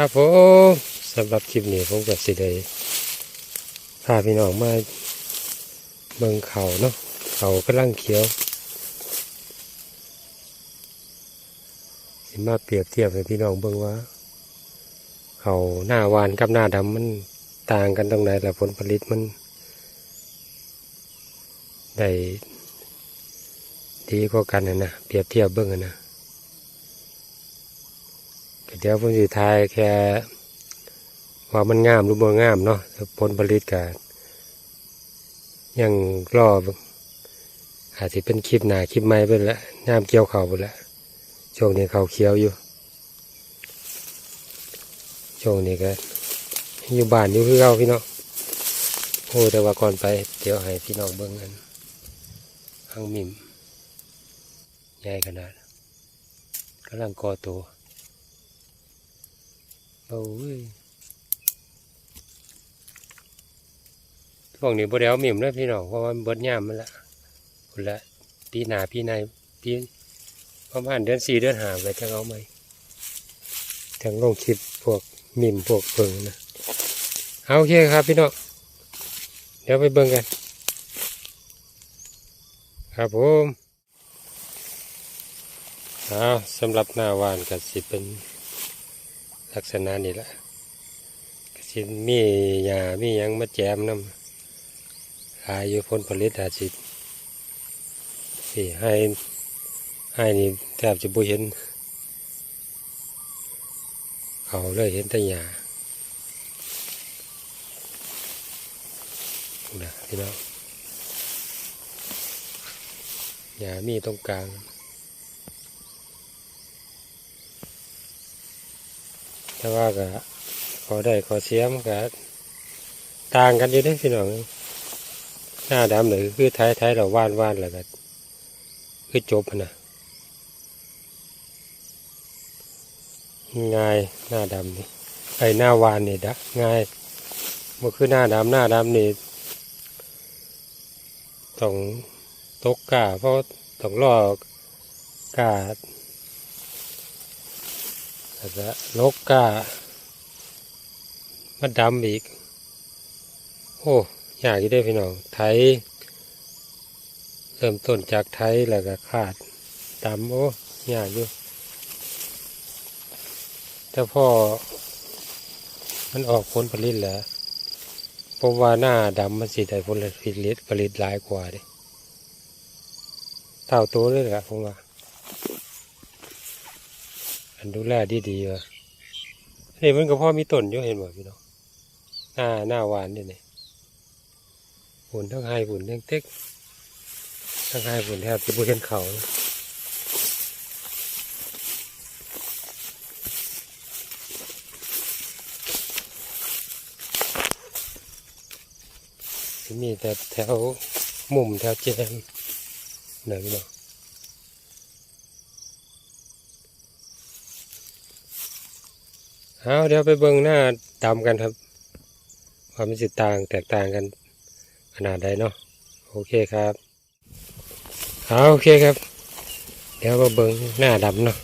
ครับผมสำหรับคลิปนี้ผมกับสิได้พาพี่น้องมาเบิ่งเขาเนาะเขากำลังเขียวสิมาเปรียบเทียบให้พี่น้องเบิ่งว่า เขาหน้าหวานกับหน้าดำมันต่างกันตรงไหนและผลผลิตมันได้ดีกว่ากันนะนะเปรียบเทียบเบิ่งนะ เดี๋ยวผมจะทายแค่ว่ามันงามหรือบ่งามเนาะผลผลิตก็ยังรออาจจะเป็นคลิปหนาคลิปใหม่ไปละงามเกี่ยวเขาไปละช่วงนี้เขาเขียวอยู่ช่วงนี้ก็อยู่บ้านอยู่คือเราพี่น้องโอ้แต่ว่าก่อนไปเดี๋ยวให้พี่น้องเบิ่งกันหางมิมใหญ่ขนาดกำลังก่อตัว โอ้ยช่วงนี้บ่ได้เอามิ่มเลยพี่น้องเพราะว่าเบิดยามมันละคนละปีหนาปีในปีประมาณเดือนสี่เดือนหาไปจังเอาไหมจังลงคลิปพวกมิ่มพวกเพิงนะเอาโอเคครับพี่น้องเดี๋ยวไปเบิ่งกัน ครับผมเอาสำหรับหน้าวานก็สิเป็น ลักษณะนี้แหละสิมีหญ้ามียังมาแจมน้ำหาอยู่ผลผลิตอาจสิสิให้ให้นี่แทบจะบ่เห็น เขาเลยเห็นแต่หญ้านะพี่น้องหญ้ามีตรงกลาง แต่ว่าก็ขอได้ขอเสียมก็ต่างกันอยู่ด้พี่น้องหน้าดำเลยคือไทยไทยเราว่านว่านแล้วก็คือจบนะง่ายหน้าดำนี่ไอหน้าวานนี่ดะง่ายมันคือหน้าดำหน้าดำนี่ต้องตกกาเพราะต้องรอกา แล้วก็ลกกามาดำอีก โอ้ยากอยู่ได้พี่น้อง ไทย เริ่มต้นจากไทยแล้วก็ขาดดำโอ้ยากอยู่ แต่พ่อ มันออกผลผลิตแล้วผมว่าหน้าดำมันสิได้ผลผลิตผลิตหลายกว่าดิเท่าตัวเลยแหละผมว่า อันดูแลดีดีๆวะนี่มันก็พ่อมีต้นอยู่เห็นบ่พี่น้องหน้าหน้าหวานนี่นี่ฝุ่นทั้งไฮฝุ่นทั้งเต็กทั้งไฮฝุ่นแทบจะบ่เห็นเขาเลยสิมีแต่แถวมุมแถวแจมไหนพี่น้อง เอาเดี๋ยวไปเบิ่งหน้าดำกันครับ ความมีสิต่างแตกต่างกัน ขนาดใดเนาะโอเคครับเอาโอเคครับ เดี๋ยวมาเบิ่งหน้าดำเนาะ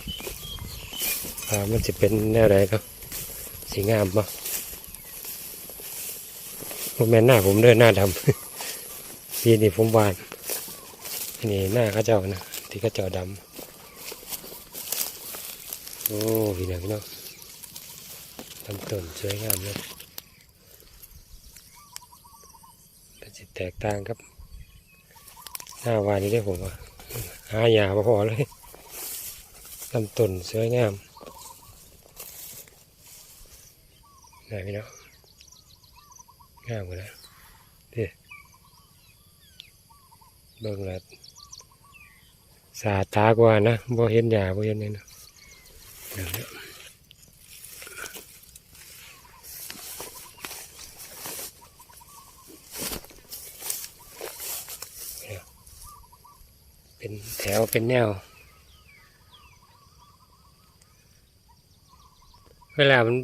ว่ามันจะเป็นแนวใดเนาะสีงามปะผมแม่นหน้าผมเด้อหน้าดำปีนี้ผมวานนนี้หน้าข้าเจ้านะที่ข้าเจ้าดำโอ้พี่น้องเนาะ ลำต้นสวยงามเลยแต่จะแตกต่างครับ หน้าวานนี้ได้ผมว่าหาหยาพอเลยลำต้นสวยงามไหนพี่น้องงามกว่านะเด้เบิ่งล้วสาตากว่านะบ่เห็นหยาบ่เห็นนี่นะเดี๋ยว็นแถวเป็นแนว เวลามัน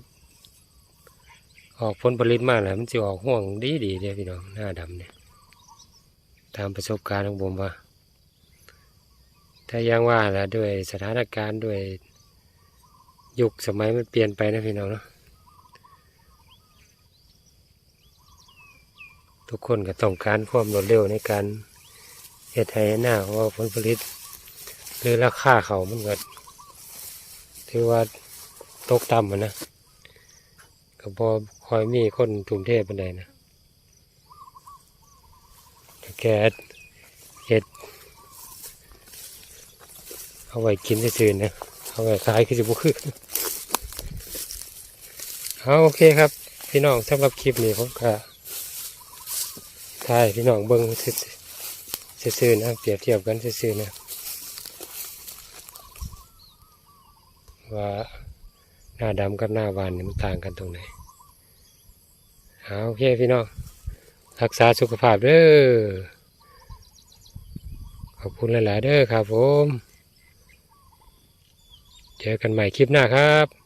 ออกผลผลิตมากแล้วมันจะออกห่วงดีดีเนี่ยพี่น้องหน้าดำเนี่ย ตามประสบการณ์ของผมว่า ถ้ายังว่าแล้วด้วยสถานการณ์ด้วยยุคสมัยมันเปลี่ยนไปนะพี่น้องเนาะทุกคนก็ต้องการความรวดเร็วในการ เฮ็ดให้หน้าว่าผลผลิต หรือราคาเขามันก็ถือว่าตกต่ำอะนะก็พอคอยมีคนถุงเทพปานใดนะแกเฮ็ด เอาไว้กินซื่อๆนะเอาไว้ขายคือสิบุคือเอาโอเคครับ พี่น้องสำหรับคลิปนี้ผมก็ถ่ายพี่น้องเบิ้ง ซื่อๆนะเปรียบเทียบกันซื่อๆนะว่าหน้าดำกับหน้าหวานนี่มันต่างกันตรงไหนเอาโอเคพี่น้องรักษาสุขภาพเด้อขอบคุณหลาย ๆ เด้อครับผม เจอกันใหม่คลิปหน้าครับ